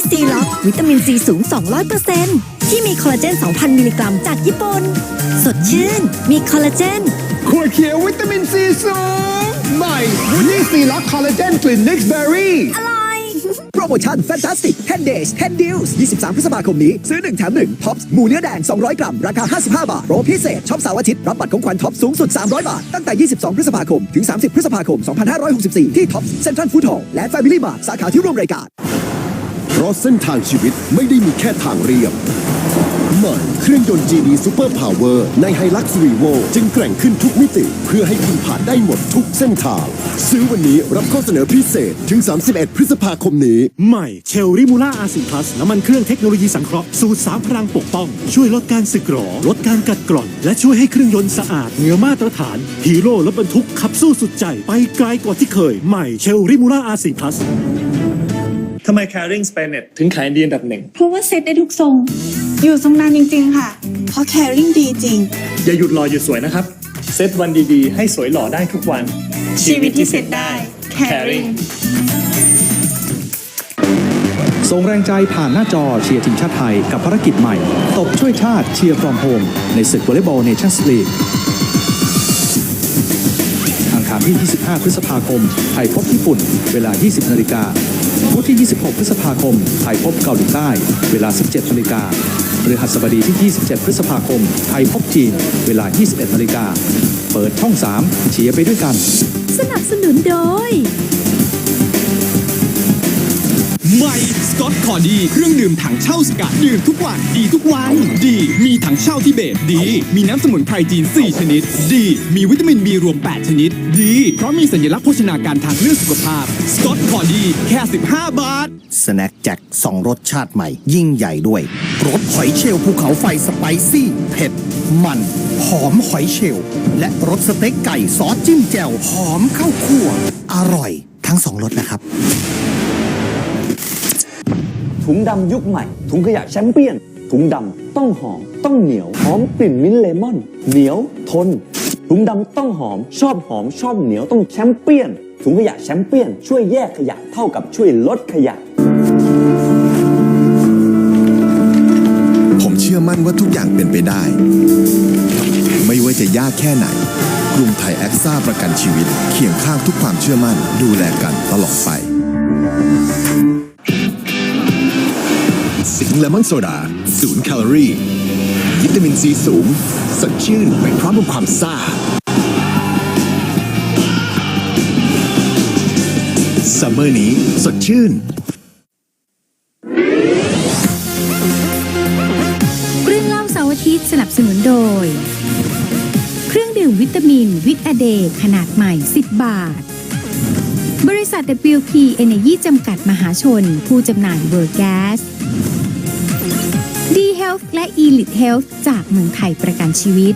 วิตามินซีสูง 200%ที่มีคอลลาเจน 2,000 มิลลิกรัมจากญี่ปุ่น สดชื่น มีคอลลาเจนขวดเขียววิตามินซีสูง ใหม่วูนี่ซีล็อกคอลลาเจนกลิ่นนิกเบอร์รี่อร่อยโปรโมชั่น Fantastic 10 Days 10 Deals 23 พฤษภาคมนี้ ซื้อ 1 แถม 1 ท็อปส์หมูเนื้อแดง 200 กรัม ราคา 55 บาท โปรพิเศษช็อปเสาร์อาทิตย์รับบัตรของขวัญท็อปสูงสุด 300 บาท ตั้งแต่ 22 พฤษภาคม ถึง 30 พฤษภาคม 2564 ที่ท็อปเซ็นทรัลฟู้ดฮอลล์และ Family Mart สาขาที่ร่วมรายการเพ ราะเส้นทางชีวิตไม่ได้มีแค่ทางเรียบใหม่เครื่องยนต์ GD Super Power ใน Hilux Revo จึงแกร่งขึ้นทุกมิติ เพื่อให้คุณผ่านได้หมดทุกเส้นทาง ซื้อวันนี้รับข้อเสนอพิเศษถึง 31 พฤษภาคมนี้ ใหม่เชลริมูล่าอาซีพลัสน้ำมันเครื่องเทคโนโลยีสังเคราะห์สูตรสามพลังปกป้อง ช่วยลดการสึกหรอ ลดการกัดกร่อน และช่วยให้เครื่องยนต์สะอาดเหนือมาตรฐานฮีโร่รถบรรทุกขับสู้สุดใจ ไปไกลกว่าที่เคยใหม่เชลริมูล่าอาซีพลัสำไม Caring s p a n e t ถึงขายดีอันดับหนึ่ง เพราะว่าเซ็ตได้ทุกทรง อยู่ทรงนานจริง ๆ ค่ะ เพราะ caring ดีจริง อย่าหยุดรอหยุดสวยนะครับ เซตวันดีๆ ให้สวยหล่อได้ทุกวัน ชีวิตที่เซ็ตได้ caring ส่งแรงใจผ่านหน้าจอเชียร์ทีมชาติไทยกับภารกิจใหม่ ตบช่วยชาติเชียร์ฟรอมโฮมในศึกวอลเลย์บอลเนชั่นส์ลีก อังคารที่ 25 พฤษภาคม ไทยพบญี่ปุ่น เวลา 20 นาฬิกาพุธที่ 26 พฤษภาคม ไทยพบเกาหลีใต้ เวลา 17 นาฬิกาพฤหัสบดีที่ 27 พฤษภาคม ไทยพบจีน เวลา 21 นาฬิกา เปิดช่อง 3 เชียร์ไปด้วยกัน สนับสนุนโดย ใหม่สกอตคอดีเครื่องดื่มถังเช่าสกัดดื่มทุกวันดีทุกวัน ดี มีถังเช่าทิเบตดี มีน้ำสมุนไพรจีน 4 ชนิด ดี มีวิตามินบีรวม 8 ชนิด ดี เพราะมีสัญลักษณ์โภชนาการทางเลือกสุขภาพสกอตคอดีแค่ 15 บาท สแน็คแจ็คสองรสชาติใหม่ ยิ่งใหญ่ด้วยรสหอยเชลล์ภูเขาไฟสไปซี่เผ็ดมัน หอมหอยเชลล์และรสสเต็กไก่ซอสจิ้มแจ่วหอมข้าวคั่วอร่อย ทั้งสองรสนะครับ ถุงดำยุคใหม่ ถุงขยะแชมเปี้ยน ถุงดำต้องหอม ต้องเหนียว หอมกลิ่นมิ้นท์เลมอน เหนียวทน ถุงดำต้องหอม ชอบหอม ชอบเหนียวต้องแชมเปี้ยน ถุงขยะแชมเปี้ยน ช่วยแยกขยะเท่ากับช่วยลดขยะ ผมเชื่อมั่นว่าทุกอย่างเป็นไปได้ ไม่ว่าจะยากแค่ไหนกรุงไทยแอคซ่าประกันชีวิต เคียงข้างทุกความเชื่อมั่นดูแลกันตลอดไป สิงเลมอนโซดาศูนย์แคลอรี่ วิตามินซีสูง สดชื่นไปพร้อมกับความซ่า ซัมเมอร์นี้สดชื่น เรื่องเล่าเสาร์อาทิตย์สนับสนุนโดย เครื่องดื่มวิตามินวิตอเดขนาดใหม่ 10 บาท บริษัท WP Energy จำกัดมหาชน ผู้จำหน่ายเวอร์แก๊ส D Health และ Elite Health จากเมืองไทยประกันชีวิต